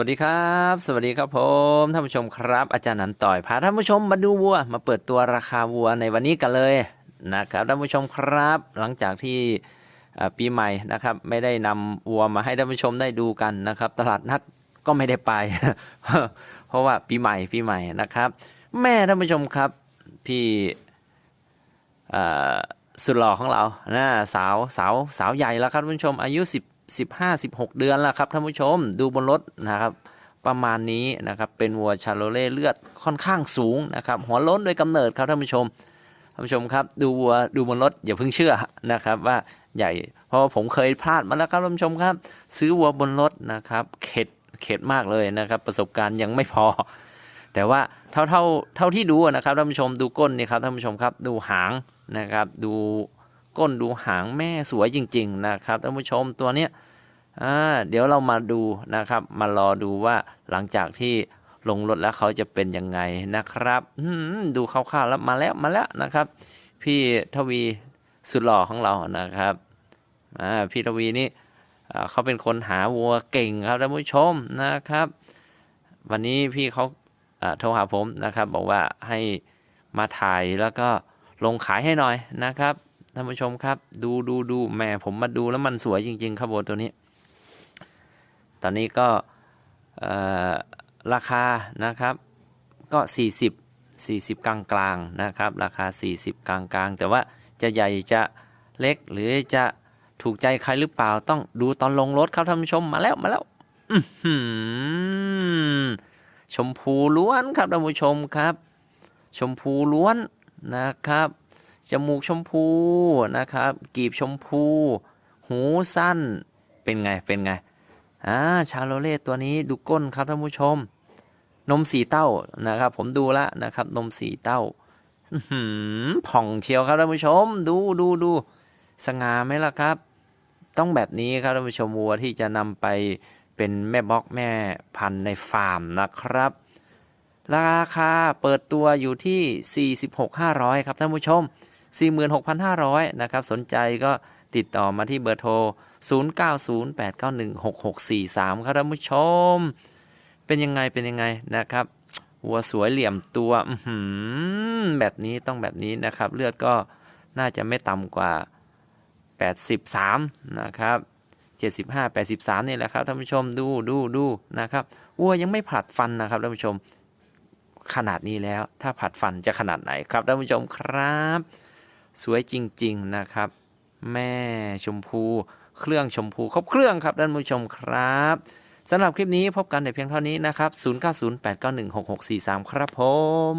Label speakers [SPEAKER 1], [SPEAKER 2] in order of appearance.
[SPEAKER 1] วัสดีครับ สวัสดีครับผมท่านผู้ชมครับ อาจารย์นันต่อยพาท่านผู้ชมมาดูวัว มาเปิดตัวราคาวัวในวันนี้กันเลยนะครับท่านผู้ชมครับ หลังจากที่ปีใหม่นะครับไม่ได้นำวัวมาให้ท่านผู้ชมได้ดูกันนะครับ ตลาดนัดก็ไม่ได้ไป เพราะว่าปีใหม่ปีใหม่นะครับ แม่ท่านผู้ชมครับพี่สุดหล่อของเรานะสาวสาวสาวใหญ่แล้วครับท่านผู้ชมอายุ10 15 16 เดือนแล้วครับท่านผู้ชมดูบนรถนะครับ ประมาณนี้นะครับเป็นวัวชาโลเล่เลือดค่อนข้างสูงนะครับ หัวล้นโดยกำเนิดครับท่านผู้ชมท่านผู้ชมครับดูวัวดูบนรถอย่าเพิ่งเชื่อนะครับว่าใหญ่ เพราะว่าผมเคยพลาดมาแล้วครับท่านผู้ชมครับ ซื้อวัวบนรถนะครับเข็ดเข็ดมากเลยนะครับ ประสบการณ์ยังไม่พอ แต่ว่าเท่าเท่าเท่าที่ดูนะครับท่านผู้ชมดูก้นนี่ครับท่านผู้ชมครับดูหางนะครับ ดู ก้นดูหางแม่สวยจริง ๆ นะครับท่านผู้ชมตัวเนี้ยเดี๋ยวเรามาดูนะครับ มารอดูว่าหลังจากที่ลงรถแล้วเขาจะเป็นยังไงนะครับดูคร่าวๆแล้วมาแล้วมาแล้วนะครับ พี่ทวีสุดหล่อของเรานะครับพี่ทวีนี่เขาเป็นคนหาวัวเก่งครับท่านผู้ชมนะครับ วันนี้พี่เขาโทรหาผมนะครับ บอกว่าให้มาถ่ายแล้วก็ลงขายให้หน่อยนะครับ ท่านผู้ชมครับ ดูดูดูแหมผมมาดูแล้วมันสวยจริง ๆ ครับวัวตัวนี้ ตอนนี้ก็ราคานะครับก็ 40 40 กลางกลางๆนะครับ ราคา 40 กลางกลางๆแต่ว่าจะใหญ่จะเล็กหรือจะถูกใจใครหรือเปล่าต้องดูตอนลงรถครับท่านผู้ชมมาแล้วมาแล้วชมพูล้วนครับท่านผู้ชมครับ ชมพูล้วนนะครับ จมูกชมพูนะครับ กีบชมพู หูสั้น เป็นไง เป็นไง อ่า ชาโลเล่ตัวนี้ดูก้นครับท่านผู้ชม นมสีเต้านะครับ ผมดูแล้วนะครับ นมสีเต้าหือผ่องเชียวครับท่านผู้ชม ดูดูดู สง่าไหมล่ะครับ ต้องแบบนี้ครับท่านผู้ชมวัวที่จะนำไปเป็นแม่บล็อกแม่พันธุ์ในฟาร์มนะครับ ราคาเปิดตัวอยู่ที่ 46,500 ครับท่านผู้ชม 46,500นะครับสนใจก็ติดต่อมาที่เบอร์โทร 0908916643 ครับท่านผู้ชม เป็นยังไงเป็นยังไงนะครับวัวสวยเหลี่ยมตัวแบบนี้ต้องแบบนี้นะครับ เลือดก็น่าจะไม่ต่ำกว่า 83 นะครับ 75 83นี่แหละครับท่านผู้ชมดูดูดูนะครับวัวยังไม่ผลัดฟันนะครับท่านผู้ชมขนาดนี้แล้วถ้าผัดฟันจะขนาดไหนครับท่านผู้ชมครับ สวยจริงๆนะครับ แม่ชมพูเครื่องชมพูครบเครื่องครับท่านผู้ชมครับสำหรับคลิปนี้พบกันในเพียงเท่านี้นะครับ 0908916643 ครับผม